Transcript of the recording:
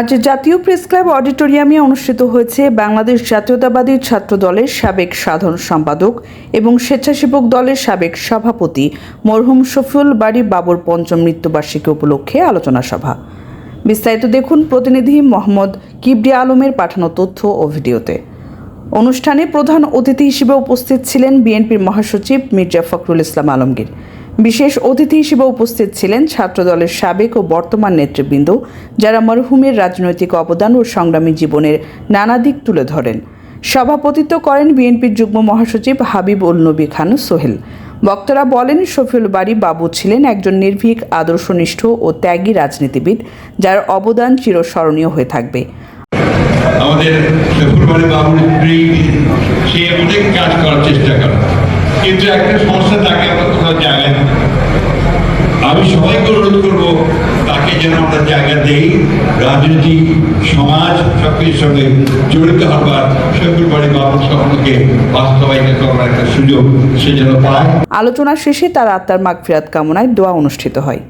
আজ জাতীয় press club অডিটোরিয়ামে অনুষ্ঠিত হয়েছে বাংলাদেশ জাতীয়তাবাদী ছাত্র দলের সাবেক সাধারণ সম্পাদক এবং স্বেচ্ছাসেবক দলের সাবেক সভাপতি মরহুম শফিউল বাড়ি বাবর পঞ্চম মৃত্যুবার্ষিকী উপলক্ষে আলোচনা সভা। বিস্তারিত দেখুন প্রতিনিধি মোহাম্মদ কিবরিয়া আলমের পাঠানো তথ্য ও ভিডিওতে। অনুষ্ঠানে প্রধান অতিথি হিসেবে উপস্থিত ছিলেন বিএনপির মহাসচিব মির্জা ফখরুল ইসলাম আলমগীর। বিশেষ অতিথি হিসেবে উপস্থিত ছিলেন ছাত্রদলের সাবেক ও বর্তমান নেতৃবৃন্দ, যারা মরহুমের রাজনৈতিক অবদান ও সংগ্রামী জীবনের নানা দিক তুলে ধরেন। সভাপতিত্ব করেন বিএনপির যুগ্ম মহাসচিব হাবিব উল নবী খান সোহেল। বক্তারা বলেন, শফিউল বাড়ি বাবু ছিলেন একজন নির্ভীক, আদর্শনিষ্ঠ ও ত্যাগী রাজনীতিবিদ, যার অবদান চিরস্মরণীয় হয়ে থাকবে। আমাদের সে অনেক কাজ করার চেষ্টা করে কিন্তু একটা সমস্যা তাকে আমরা কোথাও জায়গা দিই না। আমি সবাইকে অনুরোধ করব, তাকে যেন আমরা জায়গা দেই, রাজনীতি, সমাজ, সবকিছুর সঙ্গে জড়িত হবার সকল বাড়ি বাবুর স্বপ্নকে বাস্তবায়িত করার একটা সুযোগ সে যেন পায়। আলোচনা শেষে তার আত্মার মাগফিরাত কামনায় দোয়া অনুষ্ঠিত হয়।